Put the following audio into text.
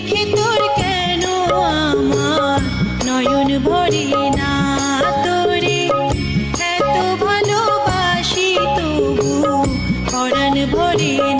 দেখে তোর কেন আমার নয়ন ভরি না তোরে। এত ভালোবাসি তবু করান ভরে না